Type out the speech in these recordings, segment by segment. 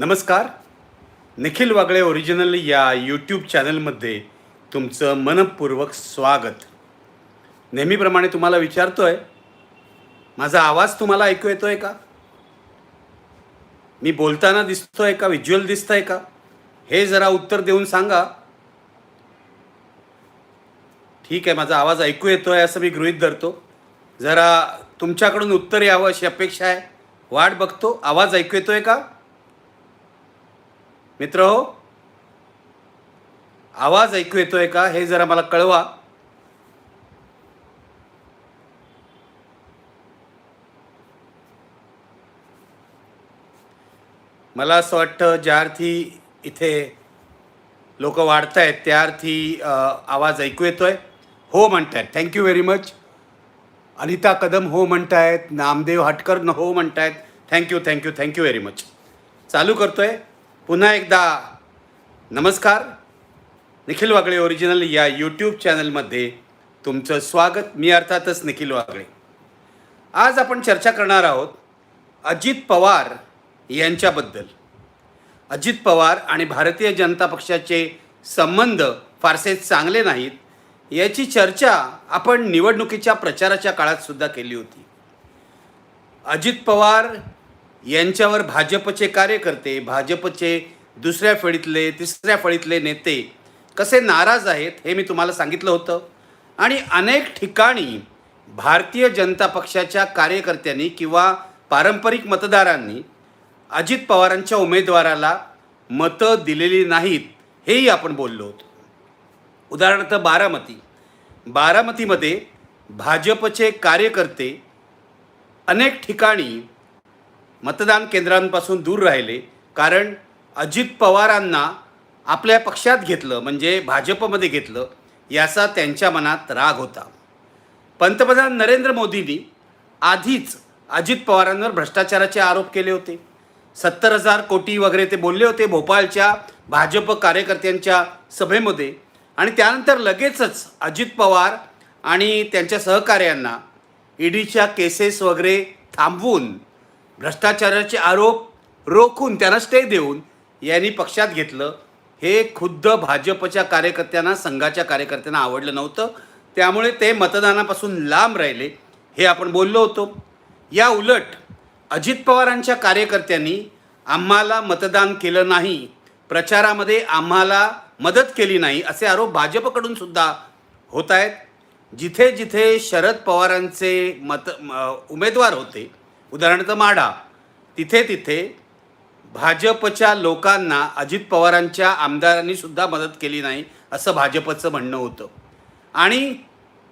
नमस्कार. निखिल वागळे ओरिजिनल या यूट्यूब चॅनलमध्ये तुमचं मनपूर्वक स्वागत. नेहमीप्रमाणे तुम्हाला विचारतो आहे माझा आवाज तुम्हाला ऐकू येतो आहे का? मी बोलताना दिसतो आहे का? व्हिज्युअल आहे का? हे जरा उत्तर देऊन सांगा. ठीक आहे माझा आवाज ऐकू येतो आहे असं मी गृहित धरतो. जरा तुमच्याकडून उत्तर यावं अशी अपेक्षा आहे. वाट बघतो. आवाज ऐकू येतो आहे का? मित्र हो आवाज ऐकू येतोय का? हे जरा मला कळवा. मला असं वाटतं ज्या अर्थी इथे लोक वाढत आहेत त्या अर्थी आवाज ऐकू येतोय. हो म्हणतायत. Thank you very much Anita Kadam हो म्हणतायत. नामदेव हटकर न हो म्हणतायत. Thank you thank you thank you very much चालू करतोय. पुन्हा एकदा नमस्कार. निखिल वागळे ओरिजिनल या यूट्यूब चॅनलमध्ये तुमचं स्वागत. मी अर्थातच निखिल वागळे. आज आपण चर्चा करणार आहोत अजित पवार यांच्याबद्दल. अजित पवार आणि भारतीय जनता पक्षाचे संबंध फारसे चांगले नाहीत याची चर्चा आपण निवडणुकीच्या प्रचाराच्या काळात सुद्धा केली होती. अजित पवार यांच्यावर भाजपचे कार्यकर्ते भाजपचे दुसऱ्या फळीतले तिसऱ्या फळीतले नेते कसे नाराज आहेत हे मी तुम्हाला सांगितलं होतं. आणि अनेक ठिकाणी भारतीय जनता पक्षाच्या कार्यकर्त्यांनी किंवा पारंपरिक मतदारांनी अजित पवारांच्या उमेदवाराला मतं दिलेली नाहीत हेही आपण बोललो होतो. उदाहरणार्थ बारामती. बारामतीमध्ये भाजपचे कार्यकर्ते अनेक ठिकाणी मतदान केंद्रांपासून दूर राहिले. कारण अजित पवारांना आपल्या पक्षात घेतलं म्हणजे भाजपमध्ये घेतलं याचा त्यांच्या मनात राग होता. पंतप्रधान नरेंद्र मोदींनी आधीच अजित पवारांवर भ्रष्टाचाराचे आरोप केले होते. सत्तर हजार कोटी वगैरे ते बोलले होते भोपाळच्या भाजप कार्यकर्त्यांच्या सभेमध्ये. आणि त्यानंतर लगेचच अजित पवार आणि त्यांच्या सहकार्यांना ईडीच्या केसेस वगैरे थांबवून भ्रष्टाचाराचे आरोप रोखून त्यांना स्टे देऊन यांनी पक्षात घेतलं. हे खुद्द भाजपच्या कार्यकर्त्यांना संघाच्या कार्यकर्त्यांना आवडलं नव्हतं. त्यामुळे ते मतदानापासून लांब राहिले हे आपण बोललो होतो. या उलट अजित पवारांच्या कार्यकर्त्यांनी आम्हाला मतदान केलं नाही प्रचारामध्ये आम्हाला मदत केली नाही असे आरोप भाजपकडून सुद्धा होत आहेत. जिथे जिथे शरद पवारांचे मत उमेदवार होते उदाहरणार्थ माढा तिथे तिथे भाजपच्या लोकांना अजित पवारांच्या आमदारांनी सुद्धा मदत केली नाही असं भाजपचं म्हणणं होतं. आणि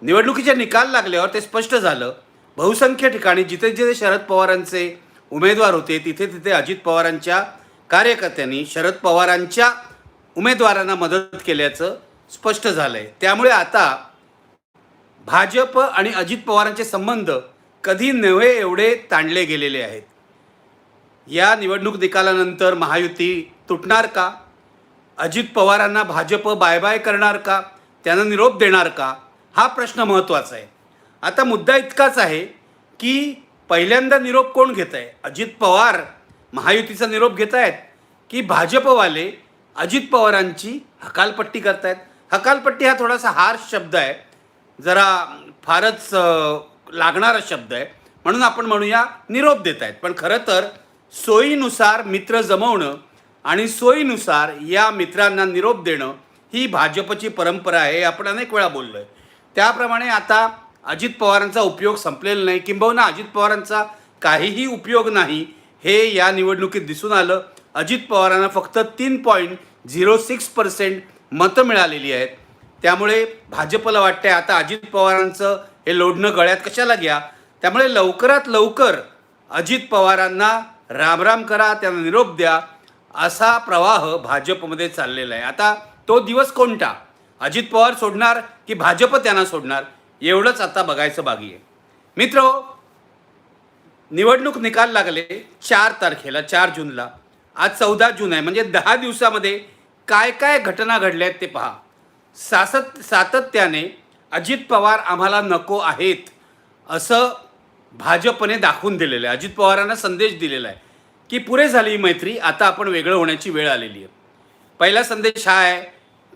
निवडणुकीचे निकाल लागल्यावर ते स्पष्ट झालं. बहुसंख्य ठिकाणी जिथे जिथे शरद पवारांचे उमेदवार होते तिथे तिथे अजित पवारांच्या कार्यकर्त्यांनी शरद पवारांच्या उमेदवारांना मदत केल्याचं स्पष्ट झालं आहे त्यामुळे आता भाजप आणि अजित पवारांचे संबंध कधी नव्हे एवढे ताणले गेलेले आहेत? या निवडणूक निकालानंतर महायुती तुटणार का? अजित पवारांना भाजप बाय बाय करणार का? त्यांना निरोप देणार का? हा प्रश्न महत्त्वाचा आहे. आता मुद्दा इतकाच आहे की पहिल्यांदा निरोप कोण घेत आहे अजित पवार महायुतीचा निरोप घेत आहेत की भाजपवाले अजित पवारांची हकालपट्टी करतायत? हकालपट्टी हा थोडासा हार्श शब्द आहे. जरा फारच लागणारा शब्द आहे. म्हणून आपण म्हणूया निरोप देत आहेत. पण खरं तर सोयीनुसार मित्र जमवणं आणि सोयीनुसार या मित्रांना निरोप देणं ही भाजपची परंपरा आहे हे आपण अनेक वेळा बोललो आहे त्याप्रमाणे आता अजित पवारांचा उपयोग संपलेला नाही. किंबहुना अजित पवारांचा काहीही उपयोग नाही हे या निवडणुकीत दिसून आलं. अजित पवारांना फक्त तीन पॉईंट झिरो सिक्स पर्सेंट मतं मिळालेली आहेत. त्यामुळे भाजपला वाटतंय आता अजित पवारांचं हे लोढणं गळ्यात कशाला घ्या? त्यामुळे लवकरात लवकर अजित पवारांना रामराम करा त्यांना निरोप द्या असा प्रवाह भाजपमध्ये चाललेला आहे. आता तो दिवस कोणता? अजित पवार सोडणार की भाजप त्यांना सोडणार? एवढंच आता बघायचं बाकी आहे. मित्र निवडणूक निकाल लागले चार तारखेला चार जूनला. आज चौदा जून आहे. म्हणजे दहा दिवसामध्ये काय काय घटना घडल्या आहेत ते पहा. सासत सातत्याने अजित पवार आम्हाला नको आहेत असं भाजपने दाखवून दिलेलं आहे. अजित पवारांना संदेश दिलेला आहे की पुरे झाली ही मैत्री आता आपण वेगळं होण्याची वेळ आलेली आहे. पहिला संदेश हा आहे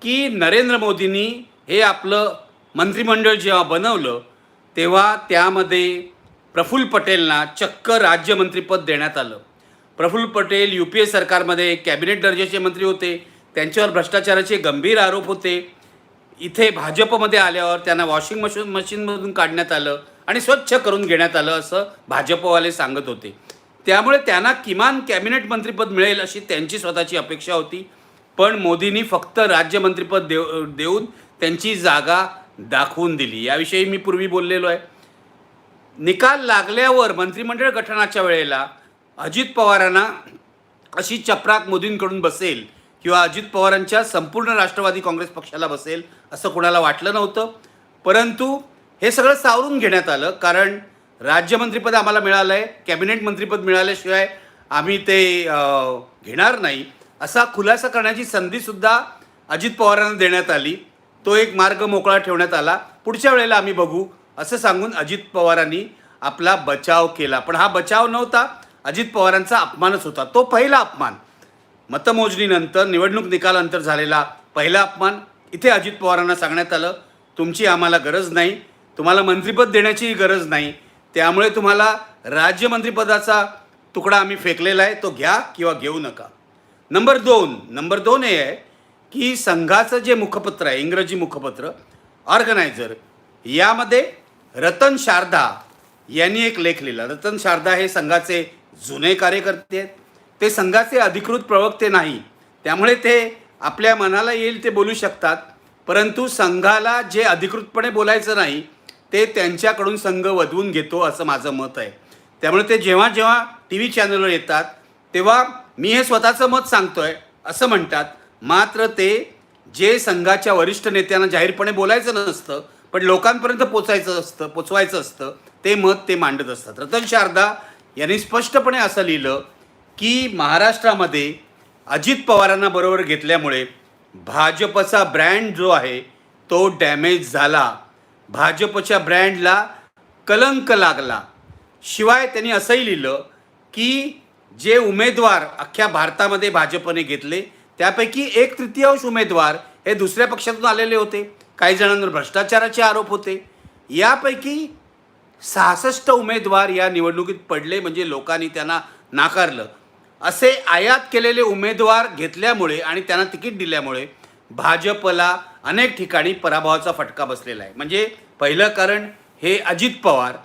की नरेंद्र मोदींनी हे आपलं मंत्रिमंडळ जेव्हा बनवलं तेव्हा त्यामध्ये प्रफुल्ल पटेलना चक्क राज्यमंत्रीपद देण्यात आलं. Praful Patel U P A सरकारमध्ये कॅबिनेट दर्जाचे मंत्री होते त्यांच्यावर भ्रष्टाचाराचे गंभीर आरोप होते इथे भाजपमध्ये आल्यावर त्यांना वॉशिंग मशीन मशीनमधून काढण्यात आलं आणि स्वच्छ करून घेण्यात आलं असं भाजपवाले सांगत होते. त्यामुळे त्यांना किमान कॅबिनेट मंत्रीपद मिळेल अशी त्यांची स्वतःची अपेक्षा होती. पण मोदींनी फक्त राज्यमंत्रीपद देव देऊन त्यांची जागा दाखवून दिली. याविषयी मी पूर्वी बोललेलो आहे. निकाल लागल्यावर मंत्रिमंडळ गठनाच्या वेळेला अजित पवारांना अशी चपराक मोदींकडून बसेल किंवा अजित पवारांच्या संपूर्ण राष्ट्रवादी काँग्रेस पक्षाला बसेल असं कोणाला वाटलं नव्हतं. परंतु हे सगळं सावरून घेण्यात आलं कारण राज्यमंत्रीपद आम्हाला मिळालं आहे कॅबिनेट मंत्रीपद मिळाल्याशिवाय आम्ही ते घेणार नाही. असा खुलासा करण्याची संधीसुद्धा अजित पवारांना देण्यात आली. तो एक मार्ग मोकळा ठेवण्यात आला. पुढच्या वेळेला आम्ही बघू असं सांगून अजित पवारांनी आपला बचाव केला. पण हा बचाव नव्हता. अजित पवारांचा अपमानच होता. तो पहिला अपमान. मतमोजणीनंतर निवडणूक निकालानंतर झालेला पहिला अपमान इथे अजित पवारांना सांगण्यात आलं तुमची आम्हाला गरज नाही तुम्हाला मंत्रिपद देण्याचीही गरज नाही त्यामुळे तुम्हाला राज्यमंत्रीपदाचा तुकडा आम्ही फेकलेला आहे तो घ्या किंवा घेऊ नका. नंबर दोन नंबर दोन हे आहे की संघाचं जे मुखपत्र आहे इंग्रजी मुखपत्र ऑर्गनायझर यामध्ये रतन शारदा यांनी एक लेख लिहिला. रतन शारदा हे संघाचे जुने कार्यकर्ते आहेत. ते संघाचे अधिकृत प्रवक्ते नाही. त्यामुळे ते आपल्या मनाला येईल ते बोलू शकतात. परंतु संघाला जे अधिकृतपणे बोलायचं नाही ते त्यांच्याकडून संघ वधवून घेतो असं माझं मत आहे. त्यामुळे ते जेव्हा जेव्हा टी व्ही चॅनलवर येतात तेव्हा मी हे स्वतःचं मत सांगतो आहे असं म्हणतात. मात्र ते जे संघाच्या वरिष्ठ नेत्यांना जाहीरपणे बोलायचं नसतं पण लोकांपर्यंत पोचायचं असतं पोचवायचं असतं ते मत ते मांडत असतात. रतन शारदा यांनी स्पष्टपणे असं लिहिलं की महाराष्ट्रामध्ये अजित पवारांना बरोबर घेतल्यामुळे भाजपचा ब्रँड जो आहे तो डॅमेज झाला. भाजपच्या ब्रँडला कलंक लागला. शिवाय त्यांनी असंही लिहिलं की जे उमेदवार अख्ख्या भारतामध्ये भाजपने घेतले त्यापैकी एक तृतीयांश उमेदवार हे दुसऱ्या पक्षातून आलेले होते. काही जणांवर भ्रष्टाचाराचे आरोप होते. यापैकी सहासष्ट उमेदवार या निवडणुकीत पडले म्हणजे लोकांनी त्यांना नाकारलं. असे आयात केलेले उमेदवार घेतल्यामुळे आणि त्यांना तिकीट दिल्यामुळे भाजपला अनेक ठिकाणी पराभवाचा फटका बसलेला आहे. म्हणजे पहिलं कारण हे अजित पवार.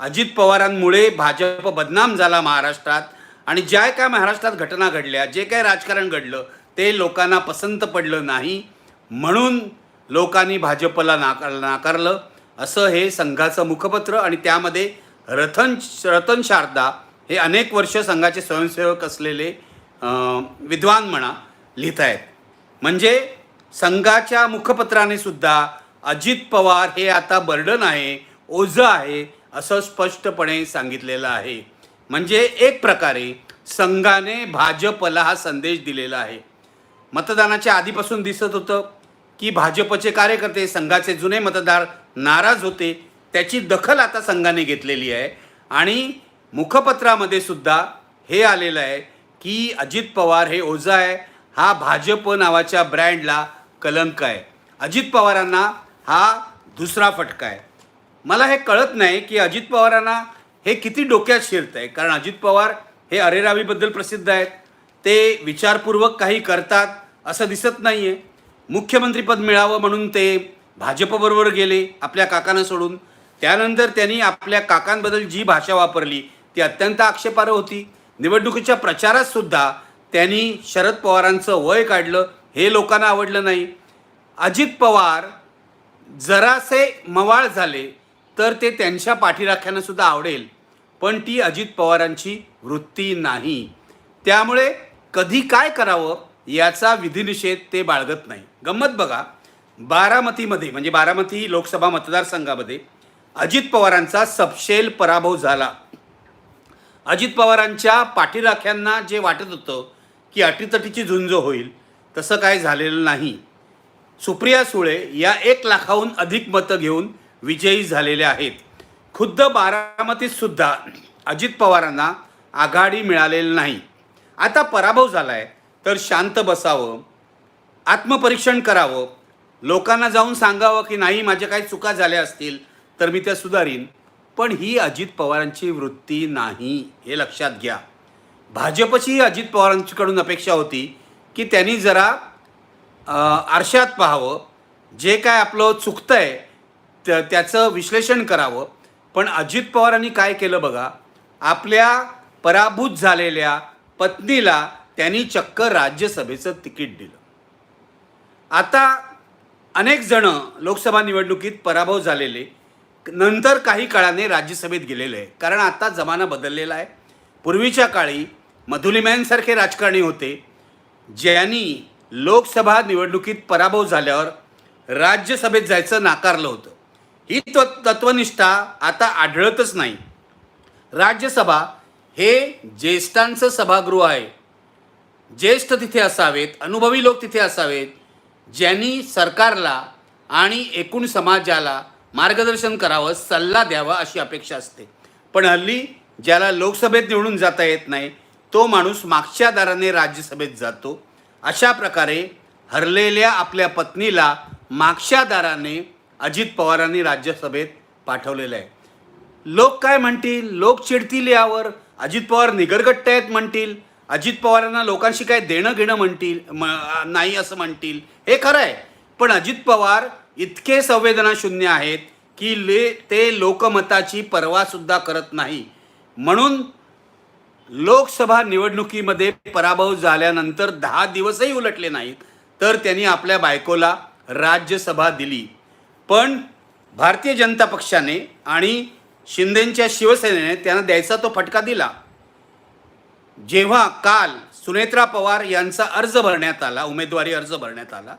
अजित पवारांमुळे भाजप बदनाम झाला महाराष्ट्रात आणि ज्या काय महाराष्ट्रात घटना घडल्या जे काय राजकारण घडलं ते लोकांना पसंत पडलं नाही. म्हणून लोकांनी भाजपला नाकार नाकारलं. असं हे संघाचं मुखपत्र आणि त्यामध्ये रतन रतन शारदा हे अनेक वर्ष संघाचे स्वयंसेवक असलेले विद्वान म्हणा लिहित आहेत म्हणजे संघाच्या मुखपत्राने सुद्धा अजित पवार हे आता बर्डन आहे ओझं आहे असं स्पष्टपणे सांगितलेलं आहे. म्हणजे एक प्रकारे संघाने भाजपला हा संदेश दिलेला आहे. मतदानाच्या आधीपासून दिसत होतं की भाजपचे कार्यकर्ते संघाचे जुने मतदार नाराज होते त्याची दखल आता संघाने घेतलेली आहे. आणि मुखपत्रामध्ये सुद्धा हे आलेलं आहे की अजित पवार हे ओझा आहे. हा भाजप नावाच्या ब्रँडला कलंक आहे. अजित पवारांना हा दुसरा फटका आहे. मला हे कळत नाही की अजित पवारांना हे किती डोक्यात शिरत आहे कारण अजित पवार हे अरेरावीबद्दल प्रसिद्ध आहेत. ते विचारपूर्वक काही करतात असं दिसत नाही आहे मुख्यमंत्रीपद मिळावं म्हणून ते भाजपबरोबर गेले आपल्या काकांना सोडून. त्यानंतर त्यांनी आपल्या काकांबद्दल जी भाषा वापरली ती अत्यंत आक्षेपार्ह होती. निवडणुकीच्या प्रचारात सुद्धा त्यांनी शरद पवारांचं वय काढलं हे लोकांना आवडलं नाही. अजित पवार जरासे मवाळ झाले तर ते त्यांच्या पाठीराख्यांना सुद्धा आवडेल. पण ती अजित पवारांची वृत्ती नाही. त्यामुळे कधी काय करावं याचा विधिनिषेध ते बाळगत नाही. गंमत बघा बारामतीमध्ये म्हणजे बारामती लोकसभा मतदारसंघामध्ये अजित पवारांचा सपशेल पराभव झाला. अजित पवारांच्या पाठीराख्यांना जे वाटत होतं की अटीतटीची झुंज होईल तसं काय झालेलं नाही. सुप्रिया सुळे या एक लाखाहून अधिक मतं घेऊन विजयी झालेल्या आहेत. खुद्द बारामतीतसुद्धा अजित पवारांना आघाडी मिळालेली नाही. आता पराभव झाला आहे तर शांत बसावं आत्मपरीक्षण करावं लोकांना जाऊन सांगावं की नाही माझ्या काही चुका झाल्या असतील तर मी त्या सुधारीन. पण ही अजित पवारांची वृत्ती नाही हे लक्षात घ्या. भाजपची अजित पवारांकडून अपेक्षा होती की त्यांनी जरा आरशात पाहावं जे काय आपलं चुकतं आहे त्या त्याचं विश्लेषण करावं. पण अजित पवारांनी काय केलं बघा आपल्या पराभूत झालेल्या पत्नीला त्यांनी चक्क राज्यसभेचं तिकीट दिलं. आता अनेक जण लोकसभा निवडणुकीत पराभव झालेले नंतर काही काळाने राज्यसभेत गेलेलं आहे. कारण आता जमाना बदललेला आहे. पूर्वीच्या काळी मधुलिम्यांसारखे राजकारणी होते. ज्यांनी लोकसभा निवडणुकीत पराभव झाल्यावर राज्यसभेत जायचं नाकारलं होतं. ही त्व तत्वनिष्ठा आता आढळतच नाही. राज्यसभा हे ज्येष्ठांचं सभागृह आहे. ज्येष्ठ तिथे असावेत अनुभवी लोक तिथे असावेत ज्यांनी सरकारला आणि एकूण समाजाला मार्गदर्शन करावं सल्ला द्यावा अशी अपेक्षा असते. पण हल्ली ज्याला लोकसभेत निवडून जाता येत नाही तो माणूस मागच्या दाराने राज्यसभेत जातो. अशा प्रकारे हरलेल्या आपल्या पत्नीला मागच्या दाराने अजित पवारांनी राज्यसभेत पाठवलेलं आहे. लोक काय म्हणतील? लोक चिडतील यावर. अजित पवार निगरगट्ट आहेत म्हणतील. अजित पवारांना लोकांशी काय देणं घेणं म्हणतील म- नाही असं म्हणतील. हे खरं आहे. पण अजित पवार इतके संवेदनाशून्य आहेत की ले ते लोकमताची पर्वासुद्धा करत नाही. म्हणून लोकसभा निवडणुकीमध्ये पराभव झाल्यानंतर दहा दिवसही उलटले नाहीत तर त्यांनी आपल्या बायकोला राज्यसभा दिली. पण भारतीय जनता पक्षाने आणि शिंदेंच्या शिवसेनेने त्यांना द्यायचा तो फटका दिला. जेव्हा काल सुनेत्रा पवार यांचा अर्ज भरण्यात आला उमेदवारी अर्ज भरण्यात आला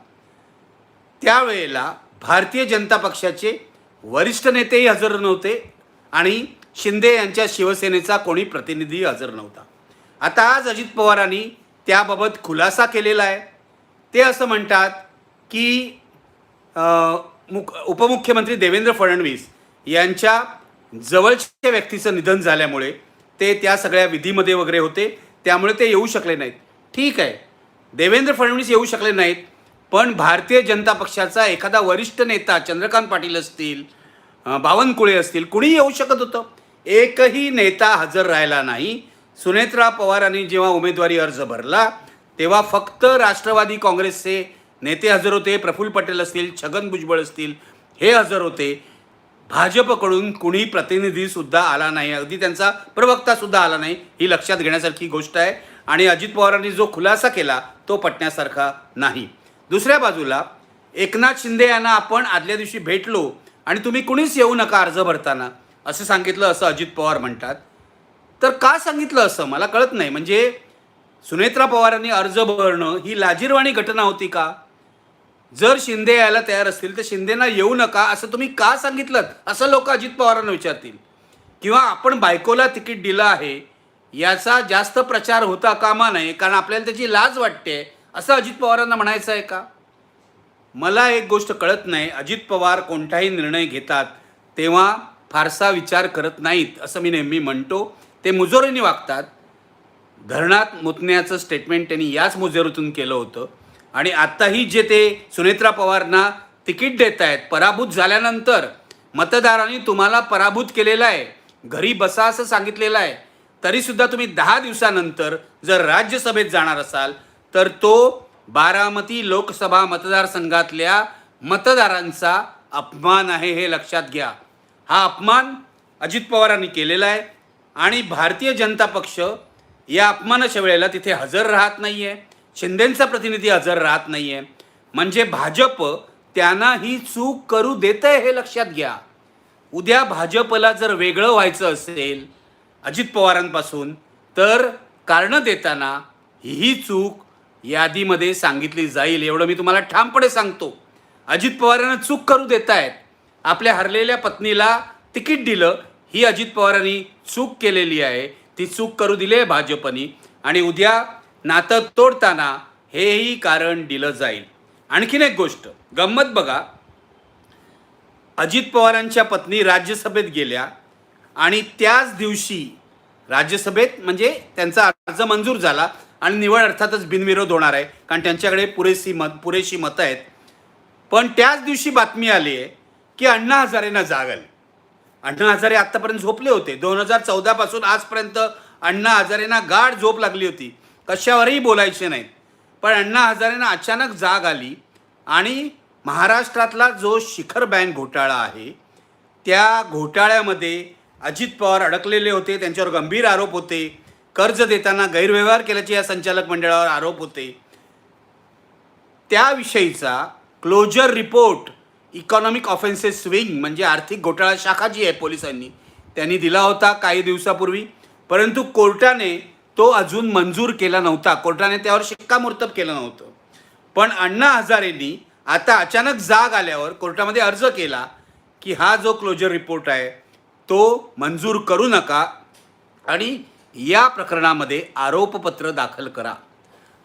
त्यावेळेला भारतीय जनता पक्षाचे वरिष्ठ नेतेही हजर नव्हते आणि शिंदे यांच्या शिवसेनेचा कोणी प्रतिनिधी हजर नव्हता. आता आज अजित पवारांनी त्याबाबत खुलासा केलेला आहे. ते असं म्हणतात की मुख उपमुख्यमंत्री देवेंद्र फडणवीस यांच्या जवळच्या व्यक्तीचं निधन झाल्यामुळे ते त्या सगळ्या विधीमध्ये वगैरे होते. त्यामुळे ते येऊ शकले नाहीत. ठीक आहे. देवेंद्र फडणवीस येऊ शकले नाहीत. पण भारतीय जनता पक्षाचा एखादा वरिष्ठ नेता चंद्रकांत पाटील असतील बावनकुळे असतील कुणी येऊ शकत होतं. एकही नेता हजर राहिला नाही. सुनेत्रा पवारांनी जेव्हा उमेदवारी अर्ज भरला तेव्हा फक्त राष्ट्रवादी काँग्रेसचे नेते हजर होते प्रफुल्ल पटेल असतील छगन भुजबळ असतील हे हजर होते. भाजपकडून कुणी प्रतिनिधीसुद्धा आला नाही. अगदी त्यांचा प्रवक्तासुद्धा आला नाही ही लक्षात घेण्यासारखी गोष्ट आहे. आणि अजित पवारांनी जो खुलासा केला तो पटण्यासारखा नाही. दुसऱ्या बाजूला एकनाथ शिंदे यांना आपण आदल्या दिवशी भेटलो आणि तुम्ही कुणीच येऊ नका अर्ज भरताना. असं सांगितलं असं अजित पवार म्हणतात. तर का सांगितलं असं? मला कळत नाही. म्हणजे सुनेत्रा पवारांनी अर्ज भरणं ही लाजीरवाणी घटना होती का? जर शिंदे यायला तयार असतील तर शिंदेना येऊ नका असं तुम्ही का सांगितलं असं लोक अजित पवारांना विचारतील. किंवा आपण बायकोला तिकीट दिलं आहे याचा जास्त प्रचार होता कामा नये कारण आपल्याला त्याची लाज वाटते. असं अजित पवारांना म्हणायचं आहे का? मला एक गोष्ट कळत नाही. अजित पवार कोणताही निर्णय घेतात तेव्हा फारसा विचार करत नाहीत असं मी नेहमी म्हणतो. ते मुजोरीने वागतात. धरणात मुतण्याचं स्टेटमेंट त्यांनी याच मुजोरीतून केलं होतं. आणि आत्ताही जे ते सुनेत्रा पवारना तिकीट देत आहेत पराभूत झाल्यानंतर मतदारांनी तुम्हाला पराभूत केलेलं आहे. घरी बसा असं सांगितलेलं आहे. तरीसुद्धा तुम्ही दहा दिवसानंतर जर राज्यसभेत जाणार असाल तर तो बारामती लोकसभा मतदारसंघातल्या मतदारांचा अपमान आहे हे लक्षात घ्या. हा अपमान अजित पवारांनी केलेला आहे आणि भारतीय जनता पक्ष या अपमानाच्या वेळेला तिथे हजर राहत नाही आहे शिंदेंचा प्रतिनिधी हजर राहत नाही आहे म्हणजे भाजप त्यांना ही चूक करू देत आहे हे लक्षात घ्या. उद्या भाजपला जर वेगळं व्हायचं असेल अजित पवारांपासून तर कारणं देताना ही चूक यादीमध्ये सांगितली जाईल. एवढं मी तुम्हाला ठामपणे सांगतो. अजित पवारांना चूक करू देत आहेत आपल्या हरलेल्या पत्नीला तिकीट दिलं. ही अजित पवारांनी चूक केलेली आहे. ती चूक करू दिली आहे भाजपनी. आणि उद्या नातं तोडताना हेही कारण दिलं जाईल. आणखीन एक गोष्ट. गंमत बघा. अजित पवारांच्या पत्नी राज्यसभेत गेल्या. आणि त्याच दिवशी राज्यसभेत म्हणजे त्यांचा अर्ज मंजूर झाला. आणि निवड अर्थातच बिनविरोध होणार आहे कारण त्यांच्याकडे पुरेशी मत पुरेशी मतं आहेत. पण त्याच दिवशी बातमी आली आहे की अण्णा हजारेंना जाग आली. अण्णा हजारे आत्तापर्यंत झोपले होते. दोन हजार चौदापासून आजपर्यंत अण्णा हजारेंना गाढ झोप लागली होती. कशावरही बोलायचे नाहीत. पण अण्णा हजारेंना अचानक जाग आली आणि महाराष्ट्रातला जो शिखर बँक घोटाळा आहे त्या घोटाळ्यामध्ये अजित पवार अडकलेले होते त्यांच्यावर गंभीर आरोप होते. कर्ज देताना गैरव्यवहार केल्याचे या संचालक मंडळावर आरोप होते. त्याविषयीचा closure report economic offences wing म्हणजे आर्थिक घोटाळा शाखा जी आहे पोलिसांनी त्यांनी दिला होता काही दिवसापूर्वी. परंतु कोर्टाने तो अजून मंजूर केला नव्हता. कोर्टाने त्यावर शिक्कामोर्तब केलं नव्हतं. पण अण्णा हजारेंनी आता अचानक जाग आल्यावर कोर्टामध्ये अर्ज केला की हा जो क्लोजर रिपोर्ट आहे तो मंजूर करू नका. आणि या प्रकरणामध्ये आरोपपत्र दाखल करा.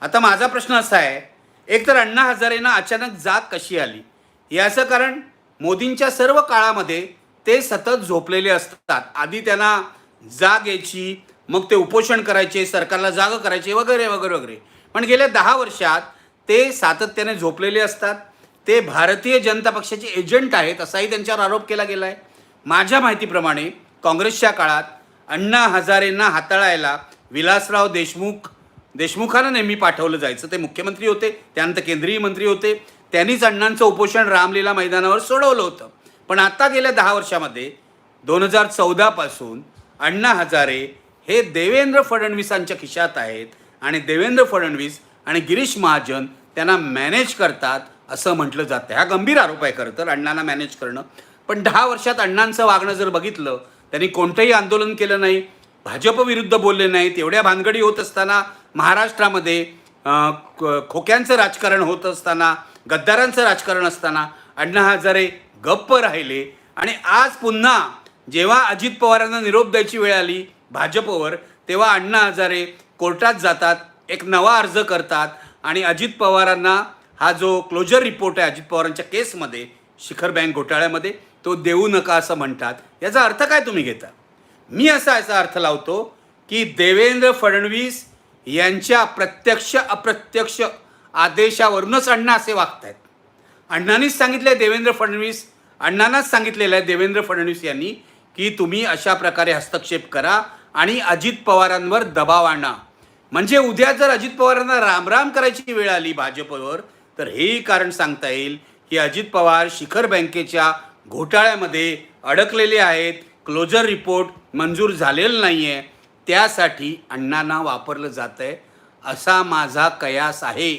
आता माझा प्रश्न असा आहे एकतर अण्णा हजारेंना अचानक जाग कशी आली? याचं कारण मोदींच्या सर्व काळामध्ये ते सतत झोपलेले असतात. आधी त्यांना जाग यायची मग ते उपोषण करायचे सरकारला जाग करायचे वगैरे वगैरे वगैरे. पण गेल्या दहा वर्षात ते सातत्याने झोपलेले असतात. ते भारतीय जनता पक्षाचे एजंट आहेत असाही त्यांच्यावर आरोप केला गेला आहे माझ्या माहितीप्रमाणे काँग्रेसच्या काळात अण्णा हजारेंना हाताळायला विलासराव देशमुख देशमुखांना नेहमी पाठवलं जायचं. ते मुख्यमंत्री होते त्यानंतर केंद्रीय मंत्री होते. त्यांनीच अण्णांचं उपोषण रामलीला मैदानावर सोडवलं होतं. पण आता गेल्या दहा वर्षामध्ये दोन हजार चौदापासून अण्णा हजारे हे देवेंद्र फडणवीसांच्या खिशात आहेत आणि देवेंद्र फडणवीस आणि गिरीश महाजन त्यांना मॅनेज करतात असं म्हटलं जातं. हा गंभीर आरोप आहे खरं तर अण्णांना मॅनेज करणं. पण दहा वर्षात अण्णांचं वागणं जर बघितलं त्यांनी कोणतंही आंदोलन केलं नाही भाजप विरुद्ध बोलले नाहीत एवढ्या भानगडी होत असताना महाराष्ट्रामध्ये खोक्यांचं राजकारण होत असताना गद्दारांचं राजकारण असताना अण्णा हजारे गप्प राहिले. आणि आज पुन्हा जेव्हा अजित पवारांना निरोप द्यायची वेळ आली भाजपवर तेव्हा अण्णा हजारे कोर्टात जातात एक नवा अर्ज करतात आणि अजित पवारांना हा जो क्लोजर रिपोर्ट आहे अजित पवारांच्या केसमध्ये शिखर बँक घोटाळ्यामध्ये तो देऊ नका असं म्हणतात. याचा अर्थ काय तुम्ही घेता? मी असा याचा अर्थ लावतो की देवेंद्र फडणवीस यांच्या प्रत्यक्ष अप्रत्यक्ष आदेशावरूनच अण्णा असे वागत आहेत अण्णांनीच सांगितलं आहे देवेंद्र फडणवीस अण्णांनाच सांगितलेलं आहे देवेंद्र फडणवीस यांनी की तुम्ही अशा प्रकारे हस्तक्षेप करा आणि अजित पवारांवर दबाव आणा. म्हणजे उद्या जर अजित पवारांना रामराम करायची वेळ आली भाजपवर तर हेही कारण सांगता येईल की अजित पवार शिखर बँकेच्या घोटाळ्यामध्ये अडकलेले आहेत. क्लोजर रिपोर्ट मंजूर झालेला नाही आहे त्यासाठी अण्णांना वापरलं जातं आहे असा माझा कयास आहे.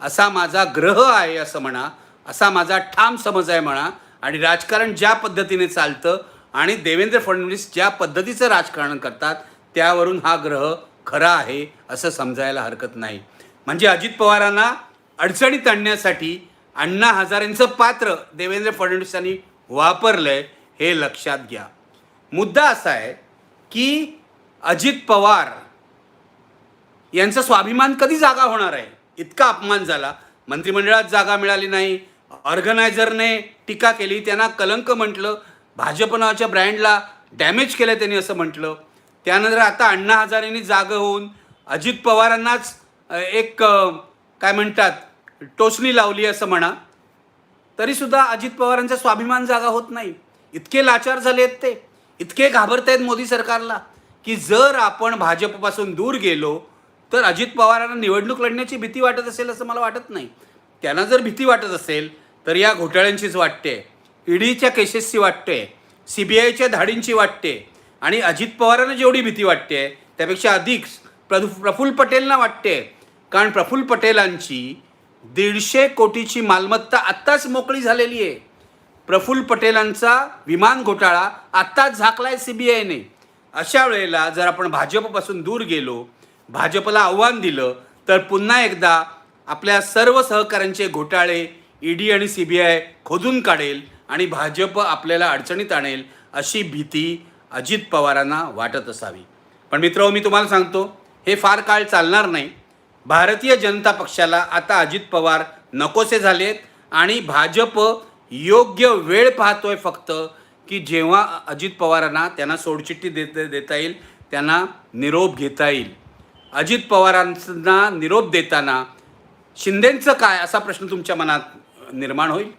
असा माझा ग्रह आहे असं म्हणा. असा माझा ठाम समज आहे म्हणा. आणि राजकारण ज्या पद्धतीने चालतं आणि देवेंद्र फडणवीस ज्या पद्धतीचं राजकारण करतात त्यावरून हा ग्रह खरा आहे असं समजायला हरकत नाही. म्हणजे अजित पवारांना अडचणीत आणण्यासाठी अण्णा हजारेंचं पात्र देवेंद्र फडणवीसांनी वापरलं आहे हे लक्षात घ्या. मुद्दा असा आहे की अजित पवार यांचा स्वाभिमान कधी जागा होणार आहे? इतका अपमान झाला. मंत्रिमंडळात जागा मिळाली नाही. ऑर्गनायझरने टीका केली. त्यांना कलंक म्हटलं. भाजप नावाच्या ब्रँडला डॅमेज केलं त्यांनी असं म्हटलं. त्यानंतर आता अण्णा हजारेंनी जागं होऊन अजित पवारांनाच एक काय म्हणतात? टोचणी लावली असं म्हणा. तरीसुद्धा अजित पवारांचा स्वाभिमान जागा होत नाही. इतके लाचार झाले आहेत ते. इतके घाबरत आहेत मोदी सरकारला की जर आपण भाजपपासून दूर गेलो तर अजित पवारांना निवडणूक लढण्याची भीती वाटत असेल असं मला वाटत नाही. त्यांना जर भीती वाटत असेल तर या घोटाळ्यांचीच वाटते. ईडीच्या केसेसची वाटते. सी बी आयच्या धाडींची वाटते. आणि अजित पवारांना जेवढी भीती वाटते त्यापेक्षा अधिक प्रफुल्ल पटेलना वाटते. कारण प्रफुल्ल पटेलांची दीडशे कोटीची मालमत्ता आत्ताच मोकळी झालेली आहे. प्रफुल्ल पटेलांचा विमान घोटाळा आत्ताच झाकलाय सी बी आयने अशा वेळेला जर आपण भाजपपासून दूर गेलो भाजपला आव्हान दिलं तर पुन्हा एकदा आपल्या सर्व सहकाऱ्यांचे घोटाळे ईडी आणि सी बी आय खोदून काढेल आणि भाजप आपल्याला अडचणीत आणेल अशी भीती अजित पवारांना वाटत असावी. पण मित्र मी तुम्हाला सांगतो हे फार काळ चालणार नाही. भारतीय जनता पक्षाला आता अजित पवार नकोसे झालेत आणि भाजप योग्य वेळ पाहतोय फक्त की जेव्हा अजित पवारांना त्यांना सोडचिठ्ठी देत देता येईल त्यांना निरोप घेता येईल. अजित पवारांना निरोप देताना शिंदेंचं काय असा प्रश्न तुमच्या मनात निर्माण होईल?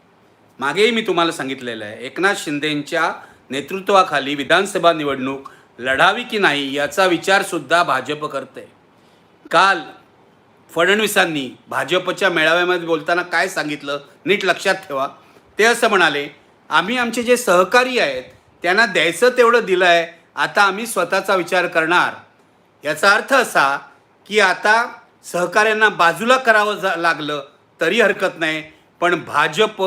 मागेही मी तुम्हाला सांगितलेलं आहे एकनाथ शिंदेंच्या नेतृत्वाखाली विधानसभा निवडणूक लढावी की नाही याचा विचारसुद्धा भाजप करते काल फडणवीसांनी भाजपच्या मेळाव्यामध्ये बोलताना काय सांगितलं नीट लक्षात ठेवा. ते असं म्हणाले आम्ही आमचे जे सहकारी आहेत त्यांना द्यायचं तेवढं दिलं आहे आता आम्ही स्वतःचा विचार करणार. याचा अर्थ असा की आता सहकाऱ्यांना बाजूला करावं जा लागलं तरी हरकत नाही पण भाजप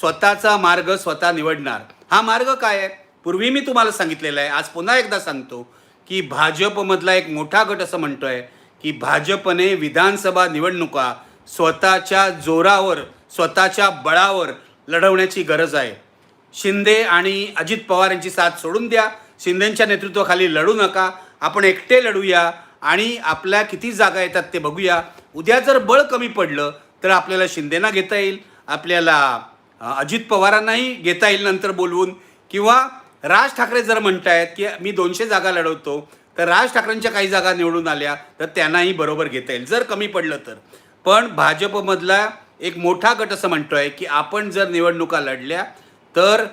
स्वतःचा मार्ग स्वतः निवडणार. हा मार्ग काय आहे? पूर्वी मी तुम्हाला सांगितलेला आहे आज पुन्हा एकदा सांगतो की भाजपमधला एक मोठा गट असं म्हणतो आहे की भाजपने विधानसभा निवडणुका स्वतःच्या जोरावर स्वतःच्या बळावर लढवण्याची गरज आहे. शिंदे आणि अजित पवार यांची साथ सोडून द्या. शिंदेच्या नेतृत्वाखाली लढू नका. आपण एकटे लढूया आणि आपल्या किती जागा येतात ते बघूया. उद्या जर बळ कमी पडलं तर आपल्याला शिंदेना घेता येईल. आपल्याला अजित पवारांनाही घेता येईल नंतर बोलवून. किंवा राज ठाकरे जर म्हणतायत की मी दोनशे जागा लढवतो तर राज ठाकरेंच्या काही जागा निवडून आल्या तर त्यांनाही बरोबर घेता येईल. जर कमी पडलं तर. पण भाजपमधला एक मोठा गट असं म्हणतोय की आपण जर निवडणुका लढल्या तर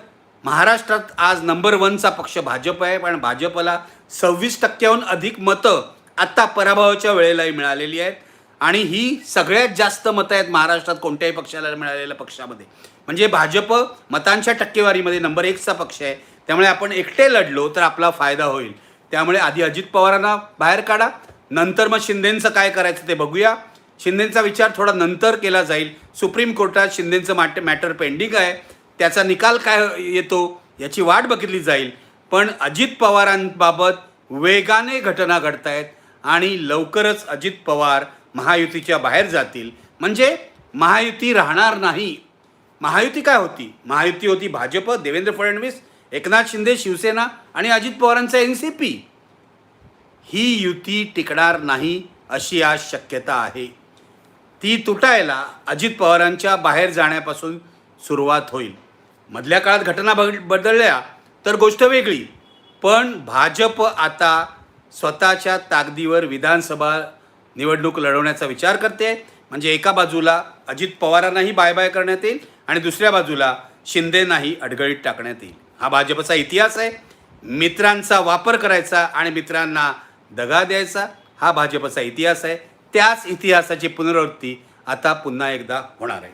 महाराष्ट्रात आज नंबर वनचा पक्ष भाजप आहे पण भाजपला सव्वीस टक्क्याहून अधिक मतं आत्ता पराभवाच्या वेळेलाही मिळालेली आहेत. आणि ही सगळ्यात जास्त मतं आहेत महाराष्ट्रात कोणत्याही पक्षाला मिळालेल्या पक्षामध्ये. म्हणजे भाजप मतांच्या टक्केवारीमध्ये नंबर एकचा पक्ष आहे. त्यामुळे आपण एकटे लढलो तर आपला फायदा होईल. त्यामुळे आधी अजित पवारांना बाहेर काढा. नंतर मग शिंदेंचं काय करायचं ते बघूया. शिंदेंचा विचार थोडा नंतर केला जाईल. सुप्रीम कोर्टात शिंदेंचं मॅट मॅटर पेंडिंग आहे. त्याचा निकाल काय येतो याची वाट बघितली जाईल. पण अजित पवारांबाबत वेगाने घटना घडत आहेत आणि लवकरच अजित पवार महायुतीच्या बाहेर जातील. म्हणजे महायुती राहणार नाही. महायुती काय होती? महायुती होती भाजप देवेंद्र फडणवीस एकनाथ शिंदे शिवसेना आणि अजित पवारांचा एन सी पी ही युती टिकणार नाही अशी आज शक्यता आहे. ती तुटायला अजित पवारांच्या बाहेर जाण्यापासून सुरुवात होईल. मधल्या काळात घटना बद बदलल्या तर गोष्ट वेगळी. पण भाजप आता स्वतःच्या ताकदीवर विधानसभा निवडणूक लढवण्याचा विचार करते. म्हणजे एका बाजूला अजित पवारांनाही बाय बाय करण्यात येईल आणि दुसऱ्या बाजूला शिंदेनाही अडगळीत टाकण्यात येईल. हा भाजपचा इतिहास आहे. मित्रांचा वापर करायचा आणि मित्रांना दगा द्यायचा हा भाजपचा इतिहास आहे. त्याच इतिहासाची पुनरावृत्ती आता पुन्हा एकदा होणार आहे.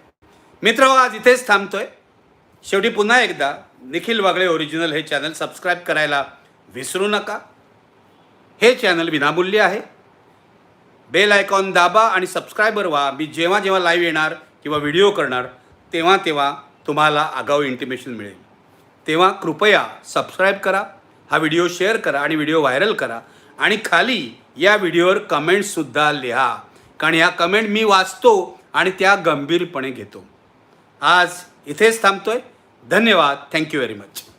मित्र हो, आज इथेच थांबतोय. शेवटी पुन्हा एकदा निखिल वागळे ओरिजिनल हे चॅनल सबस्क्राईब करायला विसरू नका. हे चॅनल विनामूल्य आहे. बेल आयकॉन दाबा आणि सबस्क्रायबर व्हा. मी जेव्हा जेव्हा लाईव्ह येणार किंवा व्हिडिओ करणार तेव्हा तेव्हा तुम्हाला आगाऊ इंटिमेशन मिळेल. तेव्हा कृपया सबस्क्राईब करा हा व्हिडिओ शेअर करा आणि व्हिडिओ व्हायरल करा. आणि खाली या व्हिडिओवर कमेंट्ससुद्धा लिहा. कारण ह्या कमेंट मी वाचतो आणि त्या गंभीरपणे घेतो. आज इथेच थांबतोय. धन्यवाद. Thank you very much